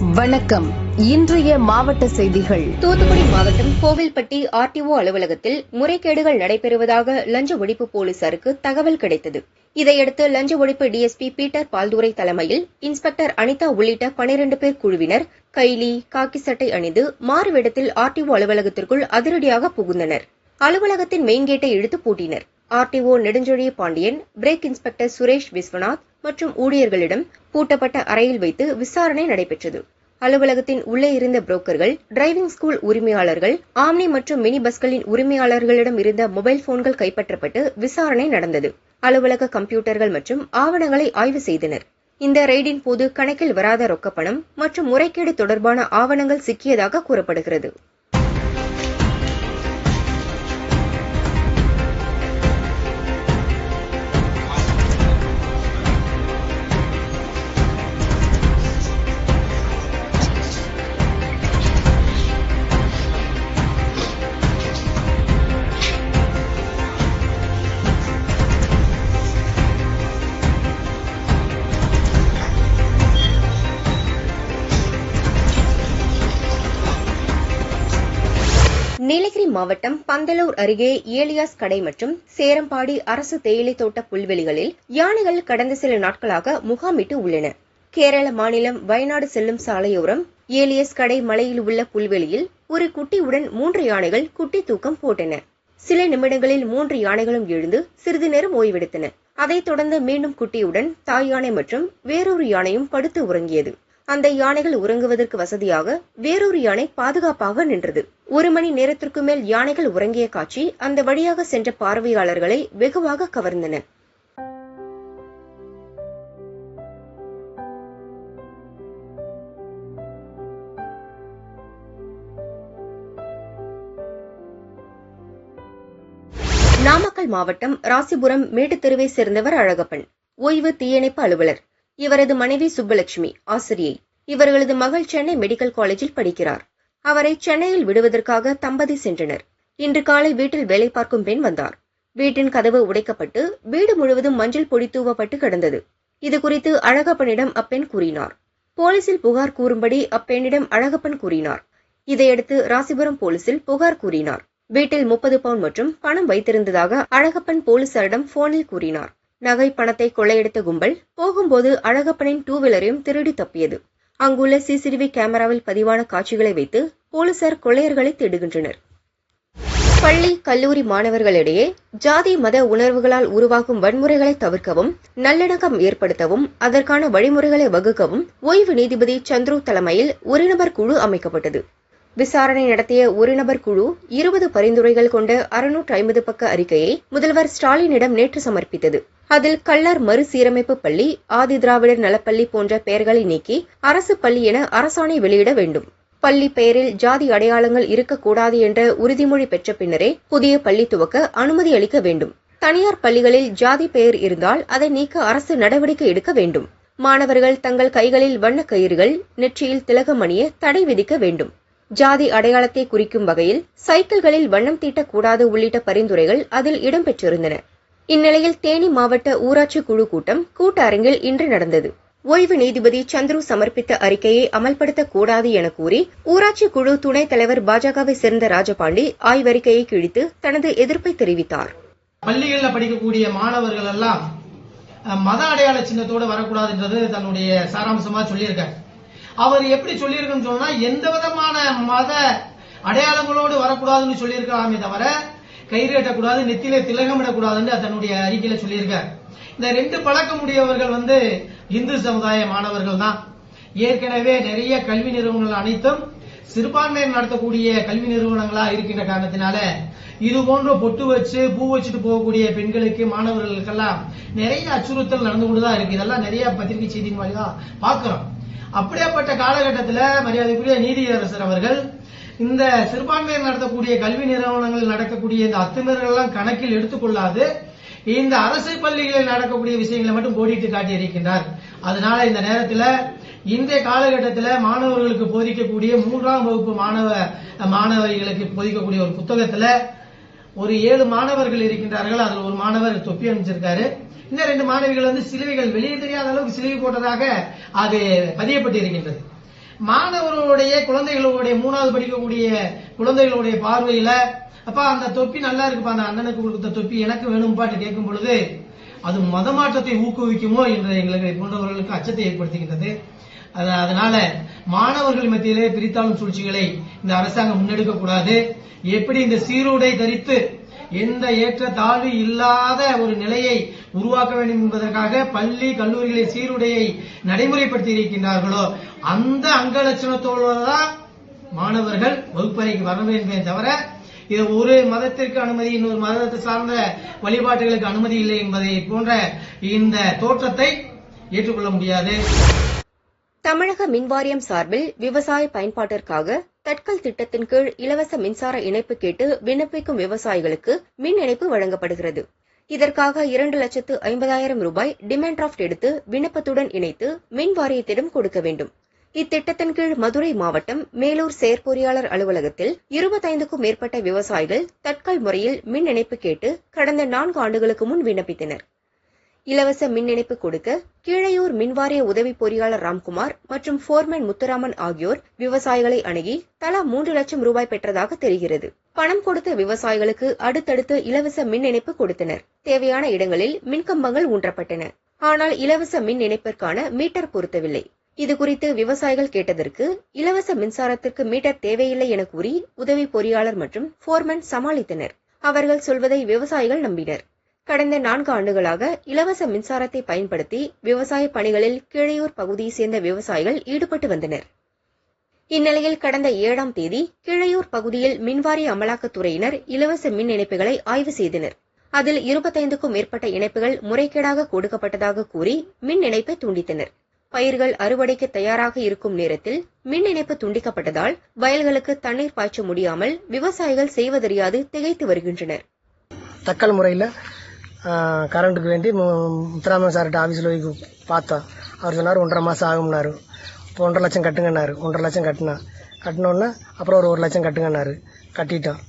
வணக்கம். இன்றைய மாவட்ட செய்திகள். தூத்துக்குடி மாவட்டம் கோவில்பட்டி ஆர்டிஓ அலுவலகத்தில் முறைகேடுகள் நடைபெறுவதாக லஞ்ச ஒழிப்பு போலீசாருக்கு தகவல் கிடைத்தது. இதையடுத்து லஞ்ச ஒழிப்பு டிஎஸ்பி பீட்டர் பால்துரை தலைமையில் இன்ஸ்பெக்டர் அனிதா உள்ளிட்ட பனிரண்டு பேர் குழுவினர் கைலி காக்கி சட்டை அணிந்து மாறுவேடத்தில் ஆர்டிஓ அலுவலகத்திற்குள் அதிரடியாக புகுந்தனர். அலுவலகத்தின் மெயின் கேட்டை இழுத்து பூட்டினர். RTO நெடுஞ்சொழிய Pandian brake inspector Suresh Viswanath மற்றும் ஊழியர்களிடம் பூட்டப்பட்ட அறையில் வைத்து விசாரணை நடைபெற்றது. அலுவலகத்தின் உள்ளே இருந்த புரோக்கர்கள் டிரைவிங் ஸ்கூல் உரிமையாளர்கள் ஆம்னி மற்றும் மினி பஸ்களின் உரிமையாளர்களிடம் இருந்த மொபைல் போன்கள் கைப்பற்றப்பட்டு விசாரணை நடந்தது. அலுவலக கம்ப்யூட்டர்கள் மற்றும் ஆவணங்களை ஆய்வு செய்தனர். இந்த ரெய்டின் போது கணக்கில் வராத ரொக்கப்பணம் மற்றும் முறைகேடு தொடர்பான ஆவணங்கள் சிக்கியதாக கூறப்படுகிறது. மாவட்டம் பந்தலூர் அருகே ஏலியாஸ் கடை மற்றும் சேரம்பாடி அரசு தேயிலை தோட்ட புல்வெளிகளில் யானைகள் கடந்த சில நாட்களாக முகாமிட்டு உள்ளன. கேரள மாநிலம் வயநாடு செல்லும் சாலையோரம் ஏலியஸ் கடை மலையில் உள்ள புல்வெளியில் ஒரு குட்டியுடன் மூன்று யானைகள் குட்டி தூக்கம் போட்டன. சில நிமிடங்களில் மூன்று யானைகளும் எழுந்து சிறிது நேரம் ஓய்வெடுத்தன. அதைத் தொடர்ந்து மீண்டும் குட்டியுடன் தாய் யானை மற்றும் வேறொரு யானையும் படுத்து உறங்கியது. அந்த யானைகள் உறங்குவதற்கு வசதியாக வேறொரு யானை பாதுகாப்பாக நின்றது. ஒரு மணி நேரத்திற்கு மேல் யானைகள் உறங்கிய காட்சி அந்த வழியாக சென்ற பார்வையாளர்களை வெகுவாக கவர்ந்தன. நாமக்கல் மாவட்டம் ராசிபுரம் மேட்டுத்தெருவை சேர்ந்தவர் அழகப்பன். ஓய்வு தீயணைப்பு அலுவலர். இவரது மனைவி சுப்பலட்சுமி ஆசிரியை. இவர்களது மகள் சென்னை மெடிக்கல் காலேஜில் படிக்கிறார். அவரை சென்னையில் விடுவதற்காக தம்பதி சென்றனர். இன்று காலை வீட்டில் வேலை பார்க்கும் பெண் வந்தார். வீட்டின் கதவு உடைக்கப்பட்டு வீடு முழுவதும் மஞ்சள் பொடி தூவப்பட்டு கிடந்தது. இது குறித்து அழகப்பனிடம் அப்பெண் கூறினார். போலீசில் புகார் கூறும்படி அப்பெண்ணிடம் அழகப்பன் கூறினார். இதையடுத்து ராசிபுரம் போலீசில் புகார் கூறினார். வீட்டில் முப்பது பவுண்ட் மற்றும் பணம் வைத்திருந்ததாக அழகப்பன் போலீசாரிடம் போனில் கூறினார். நகை பணத்தை கொள்ளையடித்த கும்பல் போகும்போது அழகப்பனின் டூ வீலரையும் திருடி தப்பியது. அங்குள்ள சிசிடிவி கேமராவில் பதிவான காட்சிகளை வைத்து போலீசார் கொள்ளையர்களை தேடுகின்றனர். பள்ளி கல்லூரி மாணவர்களிடையே ஜாதி மத உணர்வுகளால் உருவாகும் வன்முறைகளை தவிர்க்கவும் நல்லிணக்கம் ஏற்படுத்தவும் அதற்கான வழிமுறைகளை வகுக்கவும் ஓய்வு நீதிபதி சந்துரு தலைமையில் ஒரு நபர் குழு அமைக்கப்பட்டது. விசாரணை நடத்திய ஒரு நபர் குழு இருபது பரிந்துரைகள் கொண்ட அறுநூற்று ஐம்பது பக்க அறிக்கையை முதல்வர் ஸ்டாலினிடம் நேற்று சமர்ப்பித்தது. அதில் கள்ளர் மறுசீரமைப்பு பள்ளி ஆதி திராவிடர் நலப்பள்ளி போன்ற பெயர்களை நீக்கி அரசு பள்ளி என அரசாணை வெளியிட வேண்டும். பள்ளி பெயரில் ஜாதி அடையாளங்கள் இருக்கக்கூடாது என்ற உறுதிமொழி பெற்ற பின்னரே புதிய பள்ளி துவக்க அனுமதி அளிக்க வேண்டும். தனியார் பள்ளிகளில் ஜாதி பெயர் இருந்தால் அதை நீக்க அரசு நடவடிக்கை எடுக்க வேண்டும். மாணவர்கள் தங்கள் கைகளில் வண்ண கயிறுகள் நெற்றியில் திலகம் அணிய தடை விதிக்க வேண்டும். ஜாதி அடையாளத்தை குறிக்கும் வகையில் சைக்கிள்களில் வண்ணம் தீட்டக்கூடாது உள்ளிட்ட பரிந்துரைகள் அதில் இடம்பெற்றிருந்தன. இந்நிலையில் தேனி மாவட்ட ஊராட்சி குழு கூட்டம் கூட்ட அரங்கில் இன்று நடந்தது. ஓய்வு நீதிபதி சந்துரு சமர்ப்பித்த அறிக்கையை அமல்படுத்தக் கூடாது என கூறி ஊராட்சி குழு துணைத் தலைவர் பாஜகவை சேர்ந்த ராஜபாண்டி ஆய்வறிக்கையை கிழித்து தனது எதிர்ப்பை தெரிவித்தார். பள்ளிகளில் படிக்கக்கூடிய மாணவர்கள் எல்லாம் மத அடையாள சின்னத்தோட வரக்கூடாதுன்றது தன்னுடைய சாராம்சமா சொல்லியிருக்கார். அவர் எப்படி சொல்லியிருக்குன்னு சொன்னா எந்த விதமான மத அடையாளங்களோடு வரக்கூடாதுன்னு சொல்லியிருக்கலாமே தவிர கயிறு கட்டக்கூடாது நெத்தியில திலகமிடக்கூடாதுன்னு தன்னுடைய அறிக்கையில சொல்லியிருக்கார். இந்த ரெண்டு பழக்கம் உடையவர்கள் வந்து இந்து சமுதாய மாணவர்கள் தான். ஏற்கனவே நிறைய கல்வி நிறுவனங்கள் அனைத்தும் சிறுபான்மையினர் நடத்தக்கூடிய கல்வி நிறுவனங்களா இருக்கின்ற காரணத்தினால இது போன்ற பொட்டு வச்சு பூ வச்சுட்டு போகக்கூடிய பெண்களுக்கு மாணவர்களுக்கெல்லாம் நிறைய அச்சுறுத்தல் நடந்து கொண்டுதான் இருக்கு. இதெல்லாம் நிறைய பத்திரிகை மாதிரி தான் பார்க்குறோம். அப்படியாப்பட்ட காலகட்டத்தில் மரியாதைக்குரிய நீதியரசர் அவர்கள் இந்த சிறுபான்மையினர் நடத்தக்கூடிய கல்வி நிறுவனங்களில் நடக்கக்கூடிய இந்த அத்துமீறல்கள் எல்லாம் கணக்கில் எடுத்துக்கொள்ளாது இந்த அரசு பள்ளிகளில் நடக்கக்கூடிய விஷயங்களை மட்டும் கோடிட்டு காட்டி இருக்கின்றார். அதனால இந்த நேரத்தில் இன்றைய காலகட்டத்தில் மாணவர்களுக்கு போதிக்கக்கூடிய மூன்றாம் வகுப்பு மாணவ மாணவர்களுக்கு போதிக்கக்கூடிய ஒரு புத்தகத்தில் ஒரு ஏழு மாணவர்கள் இருக்கின்றார்கள். அதில் ஒரு மாணவர் தொப்பி அணிஞ்சிருக்காரு. இந்த ரெண்டு மாணவிகள் வந்து சிலுவைகள் வெளியே தெரியாத அளவுக்கு சிலுவை போட்டதாக அது பதியப்பட்டு இருக்கின்றது மாணவர்களுடைய குழந்தைகளுடைய மூணாவது படிக்கக்கூடிய குழந்தைகளுடைய பார்வையில அப்பா அந்த தொப்பி நல்லா இருக்குப்பா அந்த அண்ணனுக்கு கொடுத்த தொப்பி எனக்கு வேணும்பாட்டு கேட்கும் பொழுது அது மதமாற்றத்தை ஊக்குவிக்குமோ என்ற எங்களுக்கு போன்றவர்களுக்கு அச்சத்தை ஏற்படுத்துகின்றது. அதனால மாணவர்கள் மத்தியிலே பிரித்தாளும் சூழ்ச்சிகளை இந்த அரசாங்கம் முன்னெடுக்க கூடாது. எப்படி இந்த சீருடை தரித்து எந்த ஏற்ற தாழ்வு இல்லாத ஒரு நிலையை உருவாக்க வேண்டும் என்பதற்காக பள்ளி கல்லூரிகளை சீருடையை நடைமுறைப்படுத்தி இருக்கின்றார்களோ அந்த அங்கலட்சணத்தோடு தான் மாணவர்கள் வகுப்பறைக்கு வர வேண்டுமே தவிர இது ஒரு மதத்திற்கு அனுமதி இன்னொரு மதத்தை சார்ந்த வழிபாட்டுகளுக்கு அனுமதி இல்லை என்பதை போன்ற இந்த தோற்றத்தை ஏற்றுக்கொள்ள முடியாது. தமிழக மின்வாரியம் சார்பில் விவசாய பயன்பாட்டிற்காக தட்கல் திட்டத்தின் கீழ் இலவச மின்சார இணைப்பு கேட்டு விண்ணப்பிக்கும் விவசாயிகளுக்கு மின் இணைப்பு வழங்கப்படுகிறது. இதற்காக இரண்டு லட்சத்து ஐம்பதாயிரம் ரூபாய் டிமாண்ட் டிராப்ட் எடுத்து விண்ணப்பத்துடன் இணைத்து மின் வாரியத்திடம் கொடுக்க வேண்டும். இத்திட்டத்தின் கீழ் மதுரை மாவட்டம் மேலூர் செயற்பொறியாளர் அலுவலகத்தில் இருபத்தைந்துக்கும் மேற்பட்ட விவசாயிகள் தட்கல் முறையில் மின் இணைப்பு கேட்டு கடந்த நான்கு ஆண்டுகளுக்கு முன் விண்ணப்பித்தனர். இலவச மின் இணைப்பு கொடுக்க கீழையூர் மின்வாரிய உதவி பொறியாளர் ராம்குமார் மற்றும் போர்மேன் முத்துராமன் ஆகியோர் விவசாயிகளை அணுகி தலா மூன்று லட்சம் ரூபாய் பெற்றதாக தெரிகிறது. பணம் கொடுத்த விவசாயிகளுக்கு அடுத்தடுத்து இலவச மின் இணைப்பு கொடுத்தனர். தேவையான இடங்களில் மின்கம்பங்கள் ஊன்றப்பட்டன. ஆனால் இலவச மின் இணைப்பிற்கான மீட்டர் பொருத்தவில்லை. இதுகுறித்து விவசாயிகள் கேட்டதற்கு இலவச மின்சாரத்திற்கு மீட்டர் தேவையில்லை என கூறி உதவி பொறியாளர் மற்றும் போர்மேன் சமாளித்தனர். அவர்கள் சொல்வதை விவசாயிகள் நம்பினர். கடந்த நான்கு ஆண்டுகளாக இலவச மின்சாரத்தை பயன்படுத்தி விவசாய பணிகளில் கீழையூர் பகுதியைச் சேர்ந்த விவசாயிகள் ஈடுபட்டு வந்தனர். இந்நிலையில் கடந்த ஏழாம் தேதி கீழையூர் பகுதியில் மின்வாரிய அமலாக்கத்துறையினர் இலவச மின் இணைப்புகளை ஆய்வு செய்தனர். அதில் இருபத்தைந்துக்கும் மேற்பட்ட இணைப்புகள் முறைகேடாக கொடுக்கப்பட்டதாக கூறி மின் இணைப்பை துண்டித்தனர். பயிர்கள் அறுவடைக்கு தயாராக இருக்கும் நேரத்தில் மின் இணைப்பு துண்டிக்கப்பட்டதால் வயல்களுக்கு தண்ணீர் பாய்ச்ச முடியாமல் விவசாயிகள் செய்வதறியாது திகைத்து வருகின்றனர். தக்கல் முறையில் கரண்ட்டுக்கு வேண்டி முத்துராமன் சார்கிட்ட ஆஃபீஸில் போய் பார்த்தோம். அவர் சொன்னார் ஒன்றரை மாதம் ஆகும்னாரு. இப்போ ஒன்றரை லட்சம் கட்டுங்கன்னாரு. ஒன்றரை லட்சம் கட்டினா. கட்டினோன்னே அப்புறம் ஒரு ஒரு லட்சம் கட்டுங்கன்னாரு. கட்டிட்டோம்.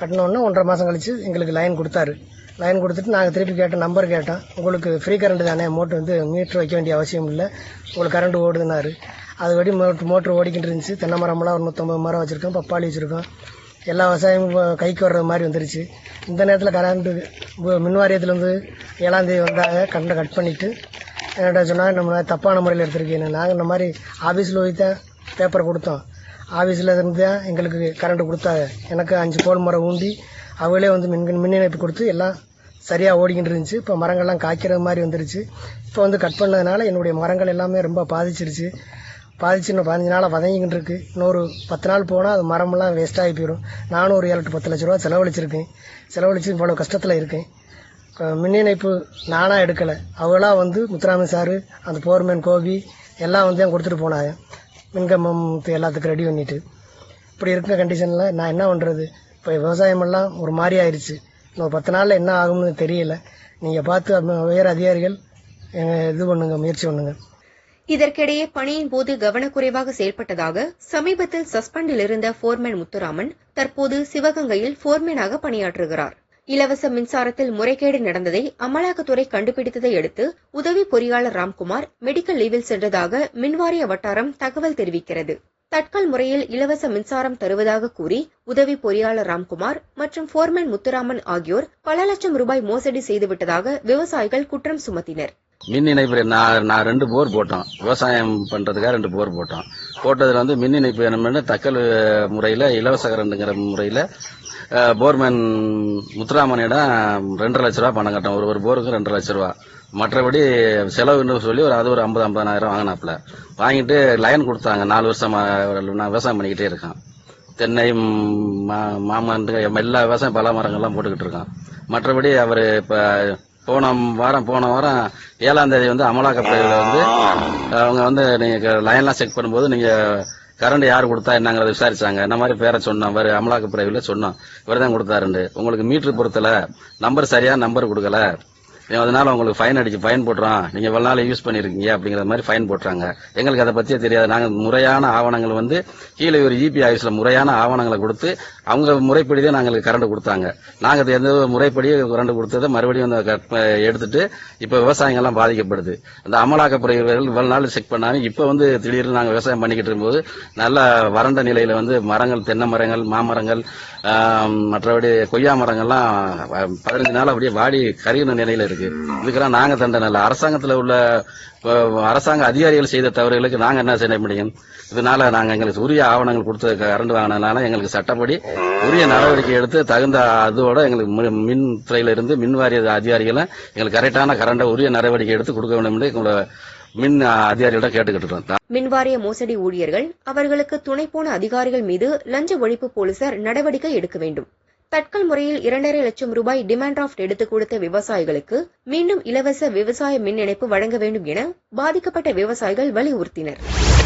கட்டினோன்னே ஒன்றரை மாதம் கழித்து எங்களுக்கு லைன் கொடுத்தாரு. லைன் கொடுத்துட்டு நாங்கள் திருப்பி கேட்டோம் நம்பர் கேட்டோம். உங்களுக்கு ஃப்ரீ கரண்ட் தானே? மோட்ரு வந்து மீட்ரு வைக்க வேண்டிய அவசியம் இல்லை. உங்களுக்கு கரண்ட் ஓடுதுனாரு அதுபடி மோட்ரு மோட்ரு ஓடிக்கிட்டு இருந்துச்சு. தென்னை மரம்லாம் ஒரு நூற்றம்பது மரம் வச்சுருக்கோம் பப்பாளி வச்சுருக்கோம். எல்லா விவசாயமும் இப்போ கைக்கு வர்ற மாதிரி வந்துருச்சு. இந்த நேரத்தில் கரண்ட்டு மின் வாரியத்துலேருந்து ஏழாந்தேதி வந்தாங்க. கரண்ட்டை கட் பண்ணிவிட்டு என்கிட்ட சொன்னால் நம்ம தப்பான முறையில் எடுத்திருக்கீங்க. நாங்கள் இந்த மாதிரி ஆஃபீஸில் போய் தான் பேப்பர் கொடுத்தோம். ஆஃபீஸில் இருந்து தான் எங்களுக்கு கரண்ட்டு கொடுத்தாங்க. எனக்கு அஞ்சு கோல் மரம் ஊண்டி அவங்களே வந்து மின் மின் இணைப்பு கொடுத்து எல்லாம் சரியாக ஓடிக்கிட்டு இருந்துச்சு. இப்போ மரங்கள்லாம் காய்க்கிற மாதிரி வந்துருச்சு. இப்போ வந்து கட் பண்ணதுனால என்னுடைய மரங்கள் எல்லாமே ரொம்ப பாதிச்சிருச்சு. பாதிச்சு இன்னும் பதினஞ்சு நாளாக வதங்கிக்கிட்டு இருக்குது இன்னொரு பத்து நாள் போனால் அது மரமெல்லாம் வேஸ்ட்டாகி போயிடும் நானும் ஒரு ஏழு எட்டு பத்து லட்ச ரூபா செலவழிச்சிருக்கேன். செலவழிச்சு இவ்வளோ கஷ்டத்தில் இருக்கேன். மின் இணைப்பு நானாக எடுக்கலை. அவங்களா வந்து முத்துராமன் சாரு அந்த போர்மேன் கோபி எல்லாம் வந்து தான் கொடுத்துட்டு போனாங்க. மின்கம்பம் எல்லாத்துக்கும் ரெடி பண்ணிட்டு. இப்படி இருக்கிற கண்டிஷனில் நான் என்ன பண்ணுறது இப்போ விவசாயமெல்லாம் ஒரு மாதிரி ஆயிடுச்சு இன்னும் பத்து நாளில் என்ன ஆகும்னு தெரியல. நீங்கள் பார்த்து உயர் அதிகாரிகள் இது பண்ணுங்க முயற்சி பண்ணுங்கள் இதற்கிடையே பணியின் போது கவனக்குறைவாக செயல்பட்டதாக சமீபத்தில் சஸ்பெண்டில் இருந்த போர்மேன் முத்துராமன் தற்போது சிவகங்கையில் போர்மேனாக பணியாற்றுகிறார். இலவச மின்சாரத்தில் முறைகேடு நடந்ததை அமலாக்கத்துறை கண்டுபிடித்ததை அடுத்து உதவி பொறியாளர் ராம்குமார் மெடிக்கல் லீவில் சென்றதாக மின்வாரிய வட்டாரம் தகவல் தெரிவிக்கிறது. தட்கல் முறையில் இலவச மின்சாரம் தருவதாக கூறி உதவி பொறியாளர் ராம்குமார் மற்றும் போர்மேன் முத்துராமன் ஆகியோர் பல லட்சம் ரூபாய் மோசடி செய்துவிட்டதாக விவசாயிகள் குற்றம் சுமத்தினர். மின் இணைப்பு நான் நான் ரெண்டு போர் போட்டோம். விவசாயம் பண்ணுறதுக்காக ரெண்டு போர் போட்டோம். போட்டதில் வந்து மின் இணைப்பு வேணும்னு தக்கல் முறையில் இலவச கரண்டுங்கிற முறையில் போர்மேன் முத்துராமனிடம் ரெண்டரை லட்ச ரூபா பணம் கட்டோம் ஒரு ஒரு போருக்கு ரெண்டரை லட்ச ரூபா. மற்றபடி செலவுன்னு சொல்லி ஒரு அது ஒரு ஐம்பது ஐம்பதாயிரம் வாங்கினாப்புல. வாங்கிட்டு லைன் கொடுத்தாங்க. நாலு வருஷமாக நான் விவசாயம் பண்ணிக்கிட்டே இருக்கேன். தென்னை மா- மாமன் எல்லா விவசாயம் பல மரங்கள்லாம் போட்டுக்கிட்டு இருக்கான். மற்றபடி அவர் இப்போ போன வாரம் போன வாரம் ஏழாம் தேதி வந்து அமலாக்கப்பிரிவில் வந்து அவங்க வந்து நீங்க லைன்லாம் செக் பண்ணும்போது நீங்க கரண்ட் யார் கொடுத்தா என்னங்கிறத விசாரிச்சாங்க. இந்த மாதிரி பேரை சொன்னோம் அவர் அமலாக்கப்பிரிவில் சொன்னோம் இவர் தான் கொடுத்தாருண்டு உங்களுக்கு மீட்டர் பொருத்தல? நம்பர் சரியா? நம்பர் கொடுக்கல? அதனால உங்களுக்கு ஃபைன் அடிச்சு ஃபைன் போட்டுறோம் நீங்க இவ்வளவு நாள் யூஸ் பண்ணிருக்கீங்க அப்படிங்கிற மாதிரி ஃபைன் போட்டுறாங்க. எங்களுக்கு அதை பத்தியே தெரியாது. நாங்க முறையான ஆவணங்கள் வந்து கீழே ஒரு இபி ஆஃபீஸ்ல முறையான ஆவணங்களை கொடுத்து அவங்க முறைப்படியே நாங்களுக்கு கரண்ட் கொடுத்தாங்க. நாங்க எந்த முறைப்படி கரண்ட் கொடுத்ததை மறுபடியும் அந்த கட்- எடுத்துட்டு இப்ப விவசாயங்கள்லாம் எல்லாம் பாதிக்கப்படுது. அந்த அமலாக்கப்புறைகள் இவ்வளவு நாள் செக் பண்ணாங்க இப்ப வந்து திடீர்னு நாங்க விவசாயம் பண்ணிக்கிட்டு இருக்கும்போது நல்ல வறண்ட நிலையில வந்து மரங்கள் தென்னை மரங்கள் மாமரங்கள் மற்றபடி கொய்யா மரங்கள்லாம் பதினஞ்சு நாள் அப்படியே வாடி கருகின நிலையில இருக்கு. இதுக்கெல்லாம் நாங்க தண்டனை இல்லை. அரசாங்கத்துல உள்ள அரசாங்க அதிகாரிகள் செய்த தவறுகளுக்கு நாங்க என்ன செய்ய முடியும்? இதனால நாங்க எங்களுக்கு உரிய ஆவணங்கள் கொடுத்து கரண்ட் வாங்கினதுனால எங்களுக்கு சட்டப்படி உரிய நடவடிக்கை எடுத்து தகுந்த அதோட எங்களுக்கு மின் துறையில இருந்து மின் வாரிய அதிகாரிகளும் எங்களுக்கு கரெக்டான கரண்டை உரிய நடவடிக்கை எடுத்து கொடுக்க வேண்டும் என்று எங்களோட மின் அதிகாரிகளிடம் கேட்டுக்கிட்டு மின்வாரிய மோசடி ஊழியர்கள் அவர்களுக்கு துணை போன அதிகாரிகள் மீது லஞ்ச ஒழிப்பு போலீசார் நடவடிக்கை எடுக்க வேண்டும். தட்கல் முறையில் இரண்டரை லட்சம் ரூபாய் டிமாண்ட் டிராப்ட் எடுத்துக் கொடுத்த விவசாயிகளுக்கு மீண்டும் இலவச விவசாய மின் இணைப்பு வழங்க வேண்டும் என பாதிக்கப்பட்ட விவசாயிகள் வலியுறுத்தினர்.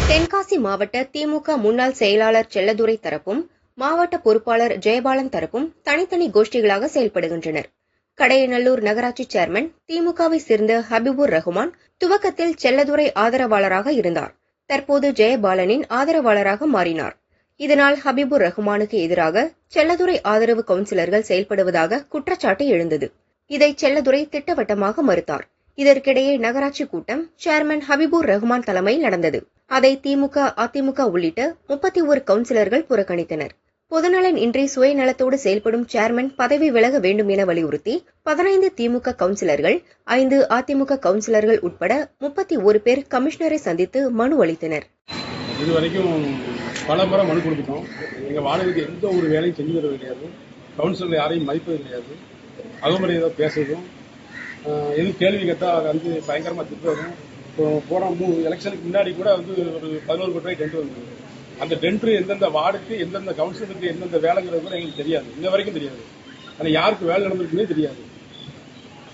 தென்காசி மாவட்ட திமுக முன்னாள் செயலாளர் செல்லதுரை தரப்பும் மாவட்ட பொறுப்பாளர் ஜெயபாலன் தரப்பும் தனித்தனி கோஷ்டிகளாக செயல்படுகின்றனர். கடையநல்லூர் நகராட்சி சேர்மன் திமுகவை சேர்ந்த ஹபிபுர் ரஹ்மான் துவக்கத்தில் செல்லதுரை ஆதரவாளராக இருந்தார். தற்போது ஜெயபாலனின் ஆதரவாளராக மாறினார். இதனால் ஹபிபுர் ரஹ்மானுக்கு எதிராக செல்லதுரை ஆதரவு கவுன்சிலர்கள் செயல்படுவதாக குற்றச்சாட்டு எழுந்தது. இதை செல்லதுரை திட்டவட்டமாக மறுத்தார். இதற்கிடையே நகராட்சி கூட்டம் சேர்மன் ஹபிபூர் ரஹ்மான் தலைமையில் நடந்தது. அதை திமுக அதிமுக உள்ளிட்ட முப்பத்தி ஒரு கவுன்சிலர்கள் புறக்கணித்தனர். பொதுநலன் இன்றி சுயநலத்தோடு செயல்படும் சேர்மன் பதவி விலக வேண்டும் என வலியுறுத்தி பதினைந்து திமுக கவுன்சிலர்கள் ஐந்து அதிமுக கவுன்சிலர்கள் உட்பட முப்பத்தி ஒரு பேர் கமிஷனரை சந்தித்து மனு அளித்தனர். பல முறை மனு கொடுத்துட்டோம். எங்கள் வாடகைக்கு எந்த ஒரு வேலையும் செஞ்சு தரது கிடையாது. கவுன்சிலர் யாரையும் மதிப்பது கிடையாது. அகமுறை ஏதோ பேசுறதும் எதுவும் கேள்வி கேட்டால் வந்து பயங்கரமாக திட்டுறதும் இப்போ போன மூ எலெக்ஷனுக்கு முன்னாடி கூட வந்து ஒரு பதினோரு கோடி ரூபாய் டென்ட் வந்தது. அந்த டென்ட்ரு எந்தெந்த வார்டுக்கு எந்தெந்த கவுன்சிலருக்கு எந்தெந்த வேலைங்கிறது கூட எங்களுக்கு தெரியாது. இன்ன வரைக்கும் தெரியாது. ஆனால் யாருக்கு வேலை நடந்திருக்குன்னே தெரியாது.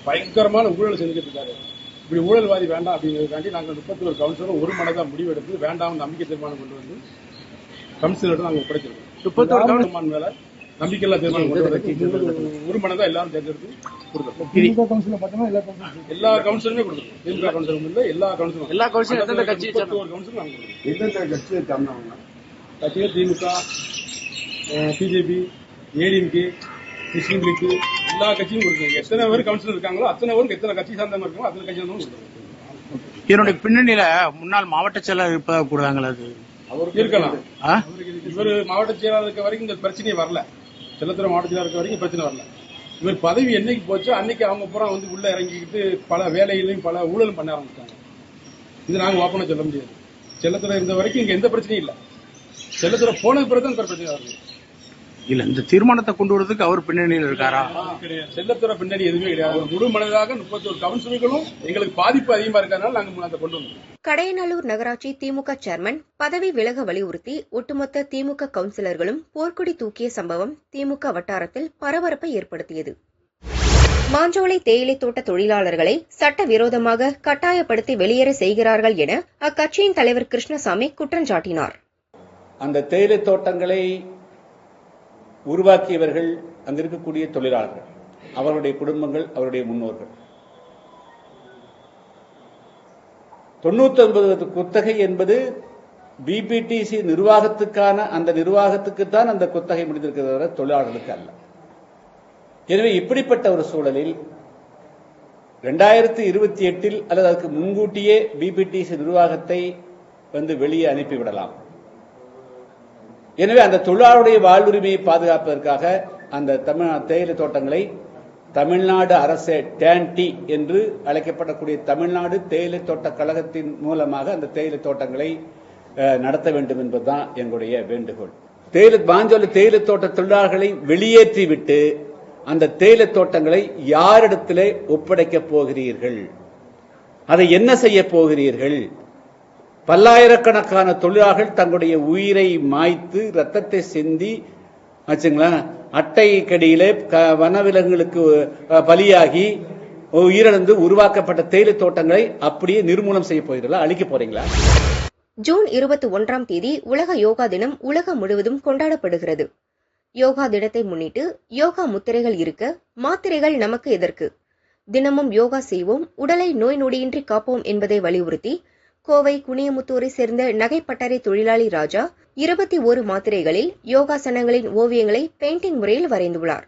பயங்கரமான ஊழல் செஞ்சுட்டு இருக்காரு. இப்படி ஊழல்வாதி வேண்டாம் அப்படிங்கிறதுக்காண்டி நாங்கள் முப்பத்தி ஒரு கவுன்சிலரும் ஒரு மனதாக முடிவெடுத்து வேண்டாம் நம்பிக்கை தீர்மானம் கொண்டு வந்து கவுன்சிலர்கிட்ட நாங்கள் ஒப்படைச்சிருக்கோம் முப்பத்தொரு கவுன்சிலர் மேல நம்பிக்கையில்லா தீர்மானம் ஒரு மனதாக எல்லாரும் தேர்ந்தெடுத்து எல்லா கவுன்சிலருமே கொடுத்துருக்கோம் திமுக கவுன்சிலரும் இல்லை எல்லா கவுன்சிலரும் எல்லா கவுன்சிலர் முப்பத்தி ஒரு கவுன்சிலர் நாங்கள் எந்தெந்த கட்சியை சார்ந்தவங்க? கட்சிகள் திமுக பிஜேபி ஏடிஎம்கே முஸ்லீம் லீக் எல்லா கட்சியும் எத்தனை பேர் கவுன்சிலர் இருக்காங்களோ அத்தனை பேருக்கு எத்தனை கட்சி சார்ந்தவங்க இருக்காங்களோ அத்தனை கட்சி சார்ந்தவங்க இதனுடைய பின்னணியில முன்னாள் மாவட்ட செயலர் இருப்பதாக கூறுறாங்களா அது. இருக்கலாம்? இவர் மாவட்ட செயலாளர் இருக்க வரைக்கும் இந்த பிரச்சனையே வரல. செல்லத்துறை மாவட்ட செயலாளர் இருக்க வரைக்கும் பிரச்சனை வரல. இவர் பதவி என்னைக்கு போச்சோ அன்னைக்கு அவங்க பூரா வந்து உள்ள இறங்கிக்கிட்டு பல வேலைகளையும் பல ஊழலும் பண்ண ஆரம்பிச்சாங்க இது நாங்க ஓப்பனா சொல்ல முடியாது. செல்லத்துறை இருந்த வரைக்கும் இங்க எந்த பிரச்சனையும் இல்ல. செல்லத்துறை போனது பிறகு தான் பிரச்சனை வருது. இல்ல இந்த தீர்மானத்தை கொண்டு வரதுக்கு அவர் பின்னணியில் இருக்காரா? செல்லத்துறை பின்னாடி எதுவுமே கிடையாது. ஒரு முழு மனதாக முப்பத்தி ஒரு கவுன்சிலர்களும் எங்களுக்கு பாதிப்பு அதிகமா இருக்கிறதுனால நாங்க அதை கொண்டு வந்தோம். கடையநல்லூர் நகராட்சி திமுக சேர்மன் பதவி விலக வலியுறுத்தி ஒட்டுமொத்த திமுக கவுன்சிலர்களும் போர்க்கொடி தூக்கிய சம்பவம் திமுக வட்டாரத்தில் பரபரப்பை ஏற்படுத்தியது. மாஞ்சோலை தேயிலை தோட்ட தொழிலாளர்களை சட்டவிரோதமாக கட்டாயப்படுத்தி வெளியேற செய்கிறார்கள் என அக்கட்சியின் தலைவர் கிருஷ்ணசாமி குற்றம் சாட்டினார். அந்த தேயிலை தோட்டங்களை உருவாக்கியவர்கள் அங்கிருக்கக்கூடிய தொழிலாளர்கள். அவருடைய குடும்பங்கள் அவருடைய முன்னோர்கள். தொண்ணூத்தி ஒன்பது குத்தகை என்பது பிபிடிசி நிர்வாகத்துக்கான அந்த நிர்வாகத்துக்கு தான் அந்த குத்தகை முடிந்திருக்கிறத தவிர தொழிலாளர்களுக்கு அல்ல. எனவே இப்படிப்பட்ட ஒரு சூழலில் ரெண்டாயிரத்தி இருபத்தி எட்டில் அல்லது அதற்கு முன்கூட்டியே பிபிடிசி நிர்வாகத்தை வந்து வெளியே அனுப்பிவிடலாம். எனவே அந்த தொழிலாளருடைய வாழ்வுரிமையை பாதுகாப்பதற்காக அந்த தமிழ் தேயிலை தோட்டங்களை தமிழ்நாடு அரசு டேன்டி என்று அழைக்கப்படக்கூடிய தமிழ்நாடு தேயிலை தோட்ட கழகத்தின் மூலமாக அந்த தேயிலை தோட்டங்களை நடத்த வேண்டும் என்பதுதான் எங்களுடைய வேண்டுகோள். தேயிலை பாஞ்சோலி தேயிலை தோட்ட தொழிலாளர்களை வெளியேற்றிவிட்டு அந்த தேயிலை தோட்டங்களை யாரிடத்திலே ஒப்படைக்கப் போகிறீர்கள்? அதை என்ன செய்ய போகிறீர்கள்? பல்லாயிரக்கணக்கான தொழிலாளர்கள் தங்களுடைய உயிரை மாய்த்து ரத்தத்தை சிந்தி வச்சுங்களேன் அட்டை கடியிலே வனவிலங்குகளுக்கு பலியாகி உயிரிழந்து உருவாக்கப்பட்ட தேயிலை தோட்டங்களை அப்படியே நிர்மூலம் செய்ய போகிறீர்களா? அழிக்க போறீங்களா? ஜூன் இருபத்தி ஒன்றாம் தேதி உலக யோகா தினம் உலகம் முழுவதும் கொண்டாடப்படுகிறது. யோகா தினத்தை முன்னிட்டு யோகா முத்திரைகள் இருக்க மாத்திரைகள் நமக்கு எதற்கு? தினமும் யோகா செய்வோம் உடலை நோய் நொடியின்றி காப்போம் என்பதை வலியுறுத்தி கோவை குனியமுத்தூரை சேர்ந்த நகைப்பட்டறை தொழிலாளி ராஜா இருபத்தி ஒரு மாத்திரைகளில் யோகாசனங்களின் ஓவியங்களை பெயிண்டிங் முறையில் வரைந்துள்ளார்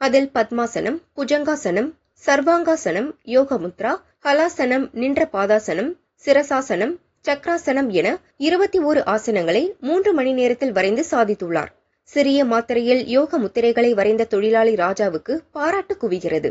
அதில் பத்மாசனம் புஜங்காசனம் சர்வாங்காசனம் யோகமுத்ரா ஹலாசனம் நின்ற பாதாசனம் சிரசாசனம் சக்ராசனம் என இருபத்தி ஓரு ஆசனங்களை மூன்று மணி நேரத்தில் வரைந்து சாதித்துள்ளார். சிறிய மாத்திரையில் யோக முத்திரைகளை வரைந்த தொழிலாளி ராஜாவுக்கு பாராட்டு குவிகிறது.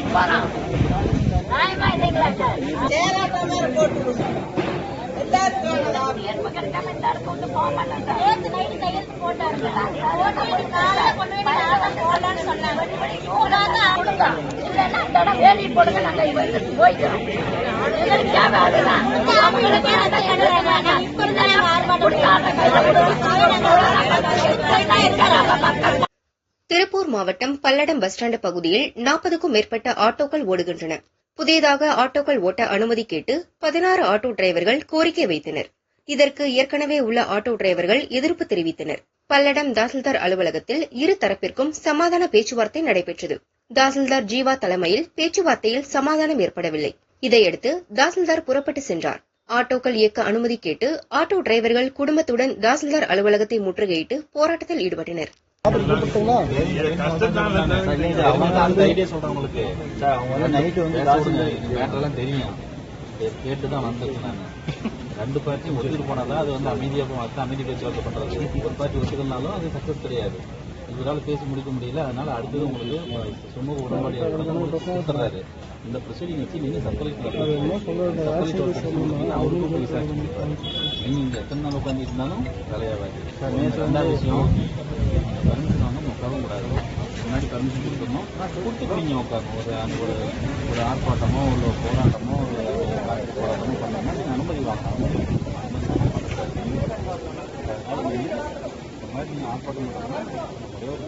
கூட்டிட்டு போறோம் நியாயமா இல்லைங்களா சார் எருமை கிடைக்காம எல்லாருக்கும் வந்து போக மாட்டோம் சார் நேற்று நைட்டு கையெழுத்து போட்டாருங்க நாளை கொண்டு போய் போடலான்னு சொன்னாங்க போடாத அவனுங்க இல்லைன்னா அந்த இடம் வேலி போடுங்க நாங்க இவருக்கு போய்க்கிறோம் எங்களுக்கு தேவை அதுதான் அவங்களுக்கு கொடுத்தாங்க இருக்காங்க மக்கள் திருப்பூர் மாவட்டம் பல்லடம் பஸ் ஸ்டாண்ட் பகுதியில் நாற்பதுக்கும் மேற்பட்ட ஆட்டோக்கள் ஓடுகின்றன. புதியதாக ஆட்டோக்கள் ஓட்ட அனுமதி கேட்டு பதினாறு ஆட்டோ டிரைவர்கள் கோரிக்கை வைத்தனர். இதற்கு ஏற்கனவே உள்ள ஆட்டோ டிரைவர்கள் எதிர்ப்பு தெரிவித்தனர். பல்லடம் தாசில்தார் அலுவலகத்தில் இரு தரப்பிற்கும் சமாதான பேச்சுவார்த்தை நடைபெற்றது. தாசில்தார் ஜீவா தலைமையில் பேச்சுவார்த்தையில் சமாதானம் ஏற்படவில்லை. இதையடுத்து தாசில்தார் புறப்பட்டு சென்றார். ஆட்டோக்கள் இயக்க அனுமதி கேட்டு ஆட்டோ டிரைவர்கள் குடும்பத்துடன் தாசில்தார் அலுவலகத்தை முற்றுகையிட்டு போராட்டத்தில் ஈடுபட்டனர். அவங்க அந்த ஐடியா சார் அவங்க வந்து நைட்டு வந்து மேட்டர்லாம் தெரியும். கேட்டு தான் வந்திருக்கு நான் ரெண்டு பார்ட்டியும் ஒத்துட்டு போனாதான் அது வந்து அமைதியா பார்த்து அமைதி பேச்சுவார்த்தை பண்றது. ஒரு பார்ட்டி ஒத்துக்கலனாலும் அது சக்சஸ் கிடையாது. இவரால் பேசி முடிக்க முடியல. அதனால அடுத்தது உங்களுக்கு சுமூக உடன்பாடு கொடுத்துறாரு இந்த ப்ரொசீடிங் வச்சு நீங்க சர்க்குலேட் அவருக்கும் போய். நீங்க இங்க எத்தனை நாள் உட்காந்து இருந்தாலும் வேலையாகாது ரெண்டாவது விஷயம் பர்மிஷன் வாங்க உட்காரவும் கூடாது. முன்னாடி பர்மிஷன் கொடுத்துடணும் கொடுத்துட்டு நீங்கள் உட்காரணும். ஒரு அந்த ஒரு ஒரு ஆர்ப்பாட்டமோ ஒரு போராட்டமோ ஒரு போராட்டமோ பண்ணோம்னா நீங்கள் அனுமதி நீங்க இந்த மாதிரி நீங்கள் ஒரே ஒரு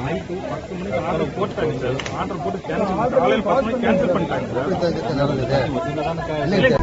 நைட்டு பத்து மணிக்கு ஆர்டர் போட்டாங்க சார். ஆர்டர் போட்டு கேன்சல் காலையில் பத்து மணிக்கு கேன்சல் பண்ணிட்டாங்க சார்